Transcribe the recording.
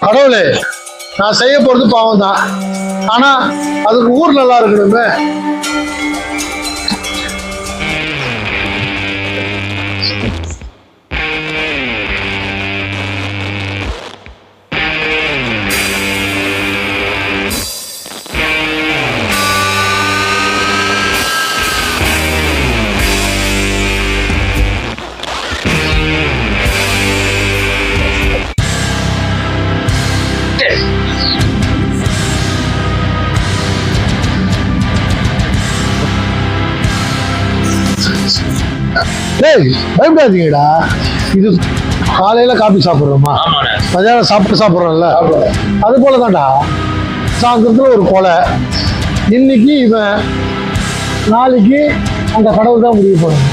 கடவுளே நான் செய்ய போறது பாவம் தான் ஆனா அதுக்கு ஊர் நல்லா இருக்கணுமே. டேய் பயப்படாதீங்கடா. இது காலையில காபி சாப்பிட்றோமா? மதியானம் சாப்பிட்டு சாப்பிட்றோம்ல? அது போல தான்டா சாயந்தரத்துல ஒரு கொலை. இன்னைக்கு இவன் நாளைக்கு அந்த கடவுள் தான் முடிவு பண்ணணும்.